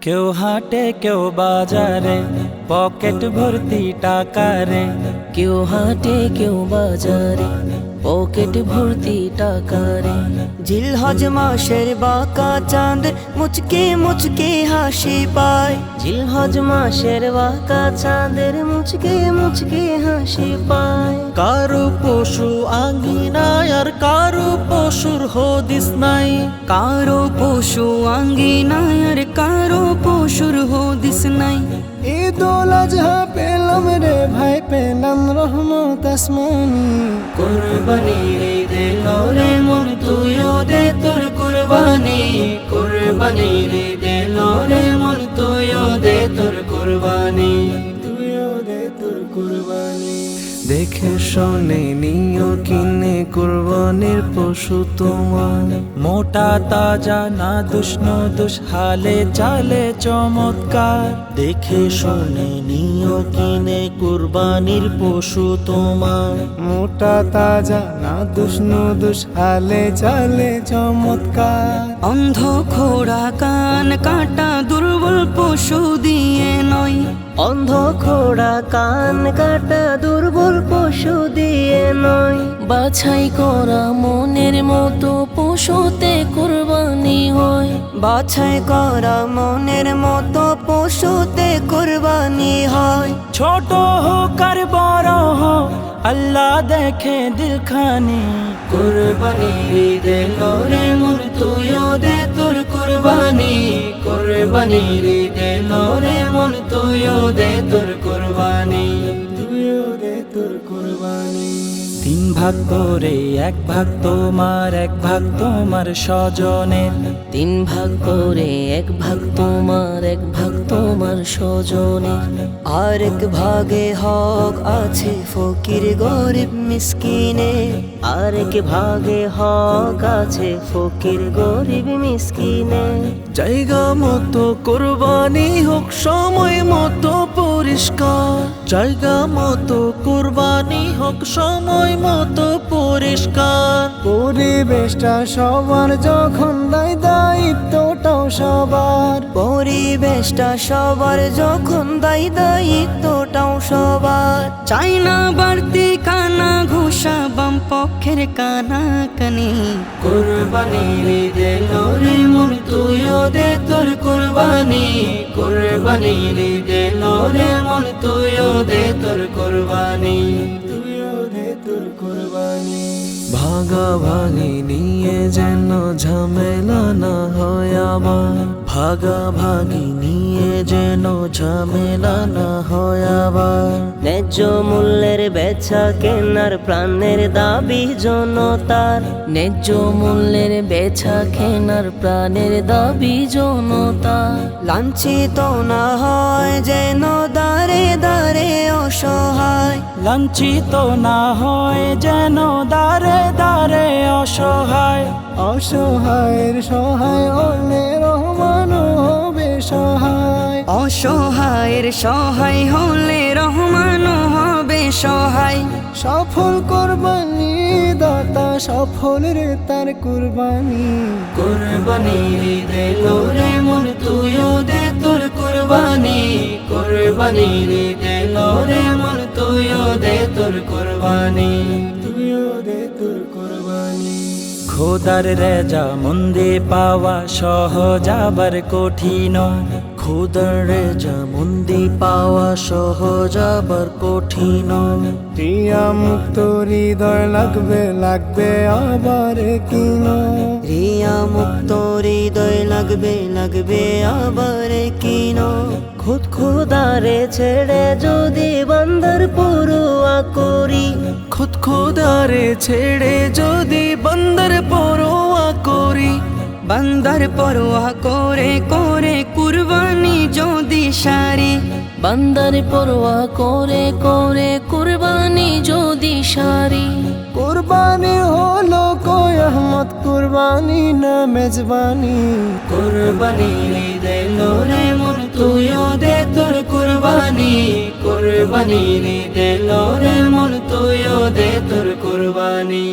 কেউ হাটে কেউ বাজারে পকেট ভর্তি টাকা রে কেউ হাটে কেউ বাজারে পকেট ভর্তি টাকা রে জিলহজ মাসের বাঁকা চাঁদ মুচকে মুচকে হাসি পায়। জিলহজ মাসের বাঁকা চাঁদের মুচকে মুচকে হাসি পায়। কারও পশু আঙ্গিনায় আর পশুর হদিস নাই কারও পশু আঙ্গিনায় আর কারও পশুর হদিস নাই। ঈদুল আজহা পেলাম রে ভাই পেলাম রহমত আসমানি। কুরবানি রে দিল রে মন তুইও দে তোর কুরবানি। কুরবানি রে দিল রে দেখে শোনে, নিও কিনে, কুরবানির পশু তোমার। মোটা, তাজা, না দুষ্ণ দুষ, হালে চালে চমৎকার। দেখে শোনে, নিও কিনে, কুরবানির পশু তোমার। মোটা, তাজা, না দুষ্ণ দুষ, হালে চালে চমৎকার। অন্ধ, খোড়া, কান, কাটা, দুর্বল পশু অন্ধ খোড়া কান কাটা দুর্বল পশু দিয়ে নয়। বাছাই করা মনের মতো পশুতে কুরবানি হয়। বাছাই করা মনের মতো পশুতে কুরবানি হয়। ছোট হোক আর বড় হোক, আল্লাহ দেখে দিলখানি। কুরবানি রে দিল রে মন তুইও দে তোর কুরবানি কুরবানি রে দে রে মন তুইও দে তোর কুরবানি। তুইও দে তোর কুরবানি। ভাগ করে এক ভাগ তোমার এক ভাগ তোমার স্বজনের তিন ভাগ করে এক ভাগ তোমার এক ভাগ তোমার স্বজনে। এক ভাগে হক আছে ফকির গরিব মিসকিনে। আর এক ভাগে হক আছে ফকির গরিব মিসকিনে। জায়গা মতো কোরবানি হোক সময় মতো পরিষ্কার জায়গা মতো কোরবানি হোক সময় মতো পরিষ্কার। পরিবেশটা সবার যখন দায় দায়িত্বটাও সবার। পরিবেশটা সবার যখন দায়ী দায়িত্বটাও সবার। চাই না বাড়তি কানা ঘুষা বাম পক্ষের কানা কানি। কুরবানি রে মন তুইও দে তোর কুরবানি কুরবানি রে দিল রে মন তুইও দে তোর কুরবানি। দে তোর ভাগা ভাগি নিয়ে যেন ঝামেলা না হয় আবার ভাগা ভাগি নিয়ে যেন ঝামেলা না হয় আবার ন্যায্য মূল্যের বেচা কেনার প্রাণের দাবি জনতার। ন্যায্য মূল্যের বেচা কেনার প্রাণের দাবি জনতা লাঞ্ছিত না হয় যেন লাঞ্ছিত না হয় যেন দারে দারে অসহায়। অসহায়ের সহায় হলে রহমান হবে সহায়। অসহায়ের সহায় হলে রহমান হবে সহায়। সফল কোরবানি দাতা সফল রে তার কুরবানি। কুরবানি রে দিল মন তুইও দে তোর কুরবানি। কুরবানি রে দিল রে মন তুইও দে তোর কুরবানি। তুইও দে তোর কুরবানি। খোদার রেজা মন্দে পাওয়া সহজ আবার কঠিন। খোদার রেজা মন্দি পাওয়া সহজ আবার কঠিন। প্রিয়া মুক্ত হৃদয় লাগবে লাগবে আবার কিন রিয়া মুক্ত লাগবে লাগবে আবার কিন খুদ খুদারে ছেড়ে যদি বান্দার পড়ুয়া করি। খুদ খোদারে ছেড়ে যদি বন্দর পরোয়া করি। বান্দার পরোয়া করে করে কুরবানি যদি সারি। বান্দার পরোয়া করে করে কুরবানি যদি সারি। কুরবানি হলো আহমদ কুরবানি না মেজবানি। কুরবানি দিল রে মন তুইও দে তোর কুরবানি। কুরবানি দিল রে মন তুইও দে তোর কুরবানি।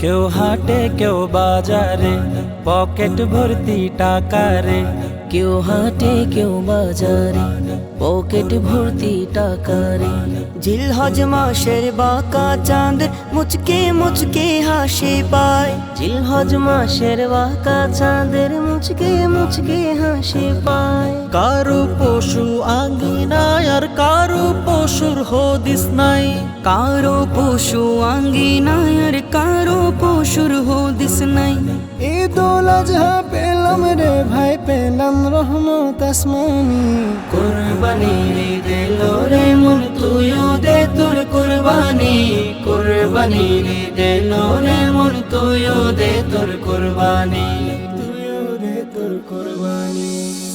কেউ হাটে কেউ বাজারে পকেট ভর্তি টাকা রে কেউ হাটে কেউ বাজারে পকেট ভর্তি টাকারে। জিলহজ মাসের বাঁকা চাঁদ মুচকে মুচকে হাসি পায়। জিলহজ মাসের বাঁকা চাঁদের মুচকে মুচকে হাসি পায়। কারও পশু আঙ্গিনায় আর কারও পশুর হদিস নাই। কারও পশু আঙ্গিনায় আর কারও পশুর হদিস নাই। উল আজহা পেলাম রে ভাই পেলাম রহমত আসমানি। কুরবানি দিল রে মন তুইও দে তোর কুরবানি। কুরবানি দিল রে মন তুইও দে তোর কুরবানি। তুইও দে তোর কোরবানি।